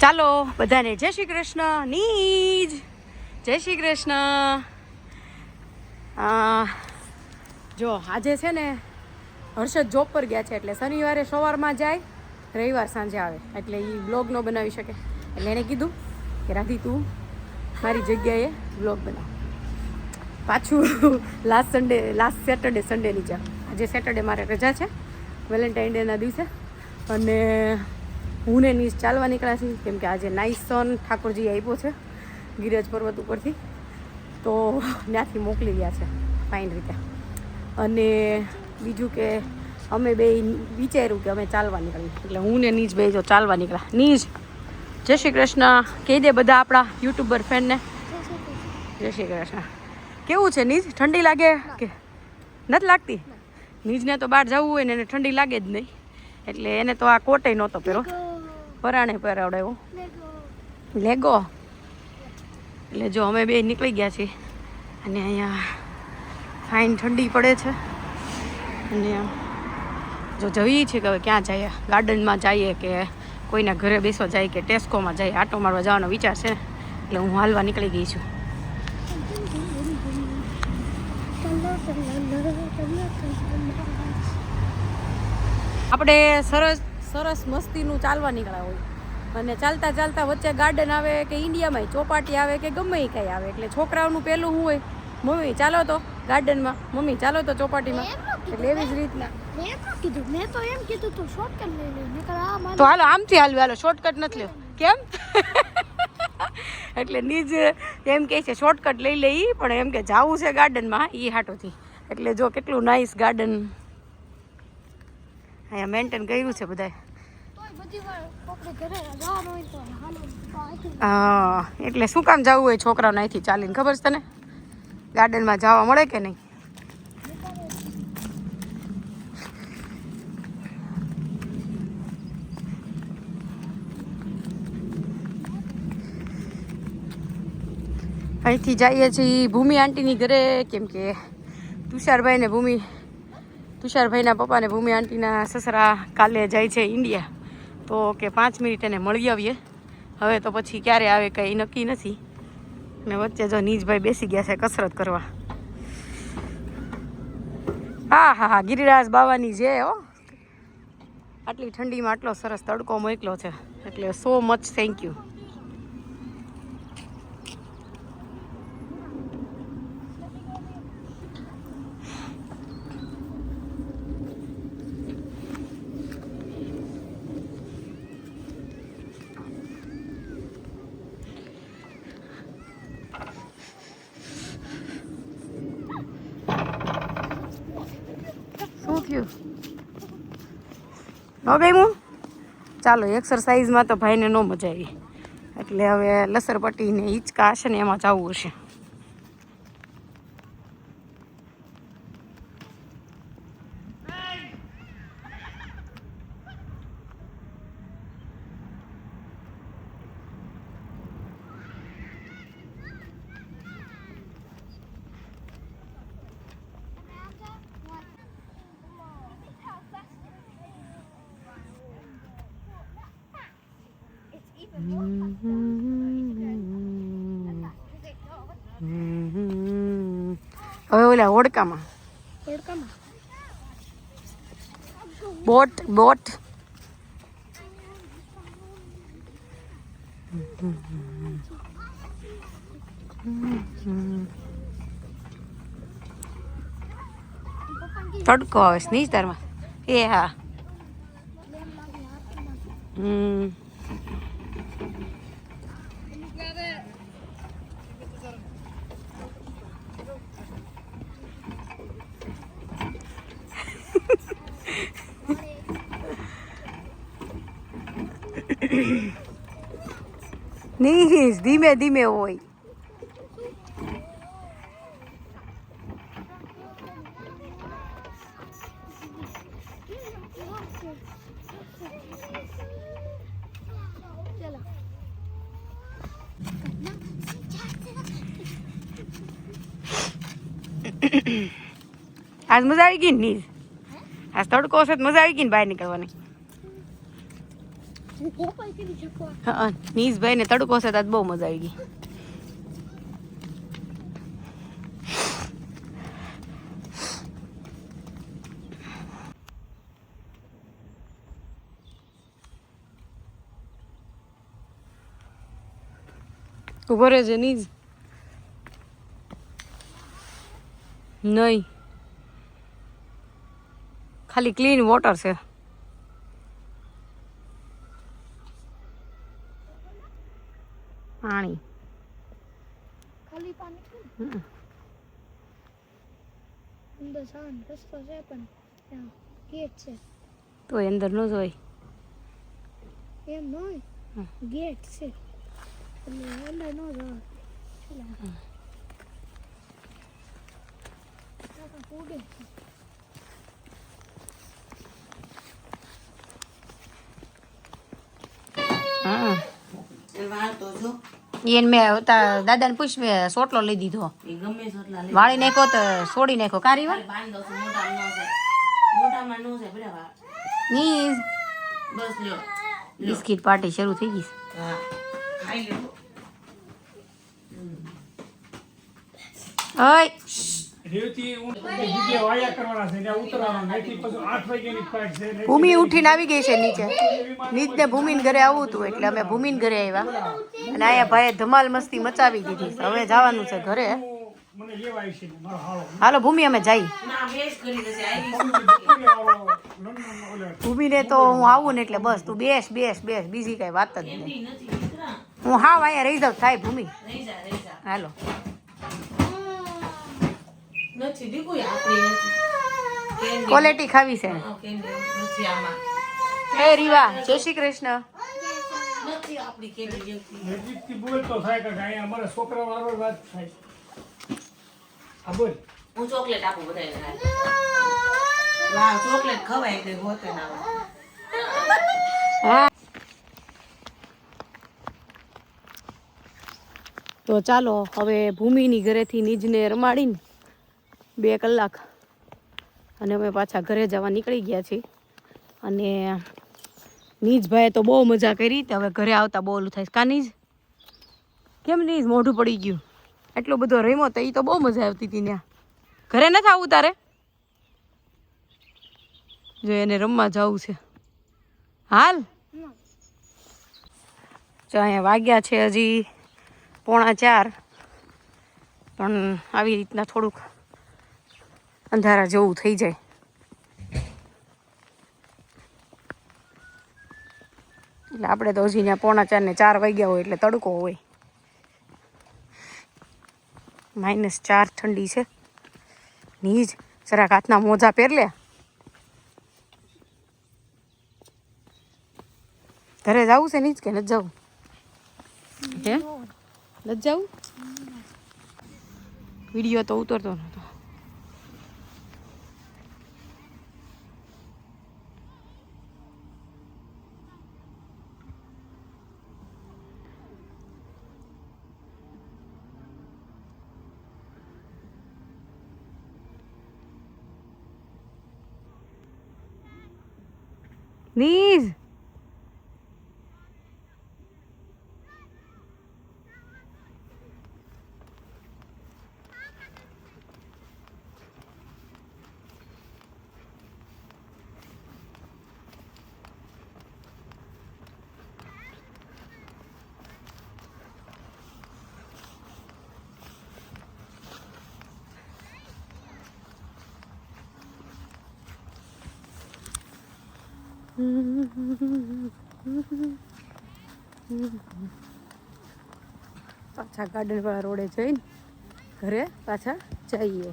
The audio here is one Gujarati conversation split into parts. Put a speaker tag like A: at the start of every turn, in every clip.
A: ચાલો, બધાને જય શ્રી કૃષ્ણ, નીજ. જય શ્રી કૃષ્ણ. જો, આજે છે ને હર્ષદ જોબ પર ગયા છે, એટલે શનિવારે સવારમાં જાય, રવિવાર સાંજે આવે. એટલે એ બ્લોગ ન બનાવી શકે. એટલે એણે કીધું કે, રાધી, તું મારી જગ્યાએ બ્લોગ બનાવ. પાછું લાસ્ટ સન્ડે લાસ્ટ સેટરડે સન્ડેની જેમ. આજે સેટરડે મારે રજા છે વેલેન્ટાઇન ડેના દિવસે. અને હું ને નીચ ચાલવા નીકળ્યા છીએ કેમ કે આજે નાઈસ સન ઠાકોરજી આપ્યો છે ગિરજ પર્વત ઉપરથી. તો ત્યાંથી મોકલી ગયા છે ફાઇન રીતે. અને બીજું કે અમે બે વિચાર્યું કે અમે ચાલવા નીકળીએ. એટલે હું ને નીચ બે જો ચાલવા નીકળ્યા. નીચ જય શ્રી કૃષ્ણ. કહી દે બધા આપણા યુટ્યુબર ફ્રેન્ડને જય શ્રી કૃષ્ણ. કેવું છે નીજ ઠંડી લાગે કે નથી લાગતી? નીજને તો બહાર જવું હોય ને એને ઠંડી લાગે જ નહીં. એટલે એને તો આ કોટે નહોતો પહેરો પરાણે પહેરાવડાવ્યો લેગો. એટલે જો અમે બે નીકળી ગયા છીએ અને અહીંયા ફાઇન ઠંડી પડે છે. અને જો જઈએ છીએ કે હવે ક્યાં જઈએ? ગાર્ડનમાં જઈએ કે કોઈના ઘરે બેસવા જાય કે ટેસ્કોમાં જઈએ? આટો મારવા જવાનો વિચાર છે. એટલે હું હાલવા નીકળી ગઈ છું. આપણે સરસ સરસ મસ્તીનું ચાલવા નીકળ્યા હોય. અને ચાલતા ચાલતા વચ્ચે ગાર્ડન આવે કે ઇન્ડિયામાં ચોપાટી આવે કે ગમે એ કંઈ આવે. એટલે છોકરાઓનું પહેલું હોય? મમ્મી ચાલો તો ગાર્ડનમાં મમ્મી ચાલો તો ચોપાટીમાં. એટલે એવી જ રીતના.
B: મેં તો
A: હાલો આમથી હાલવું હાલો. શોર્ટકટ નથી લેવું કેમ? એટલે નીજ એમ કહે છે શોર્ટકટ લઈ લઈ પણ એમ કે જાવું છે ગાર્ડનમાં એ હાટોથી. એટલે જો કેટલું નાઇસ ગાર્ડન અહીંયા મેન્ટેન કર્યું છે બધાએ. હા, એટલે શું કામ જવું હોય છોકરાઓને અહીંથી ચાલીને? ખબર છે તને? ગાર્ડનમાં જવા મળે કે નહીં? અહીંથી જઈએ છીએ ભૂમિ આંટીની ઘરે. કેમ કે તુષારભાઈ ભૂમિ, તુષારભાઈના પપ્પા ને ભૂમિ આંટીના સસરા કાલે જાય છે ઇન્ડિયા. તો કે પાંચ મિનિટ એને મળી આવીએ. હવે તો પછી ક્યારે આવે કંઈ નક્કી નથી. ને વચ્ચે જો નીજભાઈ બેસી ગયા છે કસરત કરવા. હા હા હા, ગિરિરાજ બાવાની જે હો. આટલી ઠંડીમાં આટલો સરસ તડકો મોકલો છે. એટલે સો મચ થેન્ક યુ શું થયું ન ગયું ચાલો એક્સરસાઇઝમાં તો ભાઈને ન મજા આવી. એટલે હવે લસરપટ્ટી ને હિંચકા હશે ને એમાં જવું હશે. હવે ઓલા
B: ઓડકામાં.
A: Boat boat. તડકો આવે નહીં તારમાં. એ હા. હમ. નહીં ધીમે ધીમે હોય. આજ મજા આવી ગઈ ને આજ તડકો હશે મજા આવી ગઈ બહાર નીકળવાની. હા નીસભાઈ ને તડકો છે તો બહુ મજા આવી ગઈ. ઊભો રહેજે નીજ નહીં. ખાલી ક્લીન વોટર છે પાણી
B: ખાલી પાણી છે ને?
A: હમ.
B: અંદર જવાનો રસ્તો છે પણ ત્યાં ગેટ છે
A: તો અંદર ન જોઈ
B: એમ ન હોય
A: હમ.
B: ગેટ છે એટલે અંદર ન જવા ઉડે છે
A: હા
C: એ વાળ તો જો
A: એને મેં તારા દાદાને પૂછ મેં સોટલો લઈ દીધો. વાળી નાખો તો છોડી નાખો કારી વાર
C: છું,
A: બિસ્કિટ પાર્ટી શરૂ થઈ ગઈ
C: હા.
A: ઓય. ભૂમિ ઉઠીને આવી ગઈ છે નીચે. નીચને ભૂમિન ઘરે આવવું હતું એટલે અમે ભૂમિન ઘરે આવ્યા. અને અહીંયા ભાઈએ ધમાલ મસ્તી મચાવી દીધી હવે જવાનું છે ઘરે. હાલો. ભૂમિ અમે જઈ. ભૂમિને તો હું આવું ને એટલે બસ તું બેસ બેસ બેસ. બીજી કઈ વાત જ નહીં. હું હાવ અહીંયા રહી જાઉં. થાય ભૂમિ.
C: રહી જા રહી જા.
A: હાલો.
C: નથી દીકુ આપણી નથી.
A: ક્વોલિટી ખાવી છે.
C: નથી આમાં.
A: હે રીવા જય શ્રી કૃષ્ણ.
C: નથી આપણી કેન્ડી જેવી
D: નજીકથી બોલ તો થાય કે અહીંયા અમારા છોકરા વાળો વાત થાય. હા બોલ.
C: હું ચોકલેટ આપું બધાને વાહ ચોકલેટ ખવાય તે હોતે ના હા.
A: તો ચાલો હવે ભૂમિની ઘરેથી નીજને રમાડીને બે કલાક. અને અમે પાછા ઘરે જવા નીકળી ગયા છીએ. અને નીજભાઈએ તો બહુ મજા કરી. તો હવે ઘરે આવતા બહુ ઓલું થાય. કા નીજ? કેમ નીજ? મોઢું પડી ગયું. એટલો બધો રમ્યો તો એ તો બહુ મજા આવતી હતી ત્યાં. ઘરે નથી આવું તારે? જો એને રમવા જવું છે. હાલ. જો અહીંયા વાગ્યા છે હજી પોણા ચાર. પણ આવી રીતના થોડુંક અંધારા જેવું થઈ જાય. એટલે આપણે તો હજી ત્યાં પોણા ચાર ને ચાર વાગ્યા હોય એટલે તડકો હોય. માઇનસ ચાર ઠંડી છે. નીજ, જરાક હાથના મોજા પહેર લે ઘરે જવું છે નીજ કે નથી જવું હે? નથી જવું વીડિયો તો ઉતરતો નતો નીઝ પાછા ગાર્ડન વાળા રોડે જઈને ઘરે પાછા જઈએ.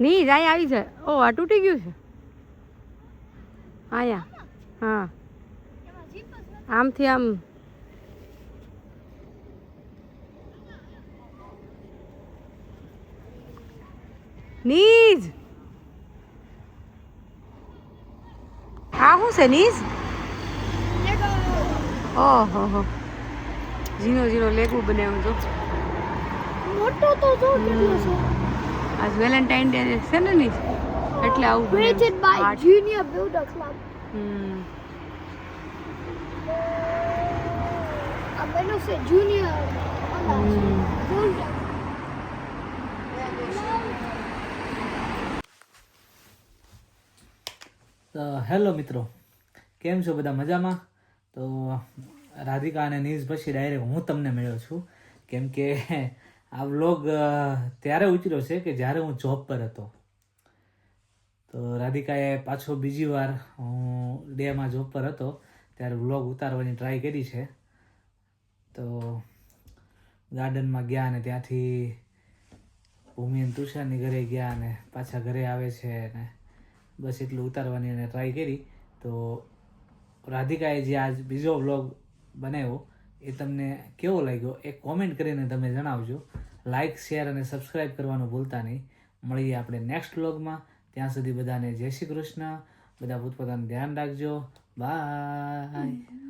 A: નહીં જાય આવી જાય ઓ, આ તૂટી ગયું છે. આયા. હા. આમથી આમ. નીજ. આ શું છે, નીજ. ઓહો, હો. ઝીણો ઝીનો લેગુ બનાવ્યું તો
B: મોટો તો જો કેટલો છે.
A: આજ વેલેન્ટાઇન ડે છે ને ની એટલે આવું
B: created
A: by
B: junior builder club
A: hmm.
B: આ છે. Builder.
E: તો હેલો મિત્રો કેમ છો બધા મજામાં? તો રાધિકા અને નીઝ પછી ડાયરેક્ટ હું તમને મળ્યો છું. કેમ કે આ વ્લોગ ત્યારે ઉતર્યો છે કે જ્યારે હું જોબ પર હતો. તો રાધિકાએ પાછો બીજી વાર હું ડેમાં જોબ પર હતો, ત્યારે વ્લોગ ઉતારવાની ટ્રાય કરી છે. તો ગાર્ડનમાં ગયા અને ત્યાંથી ભૂમિ અને તુષારની ઘરે ગયા અને પાછા ઘરે આવે છે અને બસ એટલું ઉતારવાની એને ટ્રાય કરી. તો રાધિકાએ જે આજ બીજો વ્લોગ બનાવ્યો એ તમને કેવો લાગ્યો એ કોમેન્ટ કરીને તમે જણાવજો. લાઇક શેર અને સબસ્ક્રાઈબ કરવાનું ભૂલતા નહીં. મળીએ આપણે નેક્સ્ટ વ્લોગમાં ત્યાં સુધી બધાને જય શ્રી કૃષ્ણ. બધા પોતપોતાનું ધ્યાન રાખજો. બાય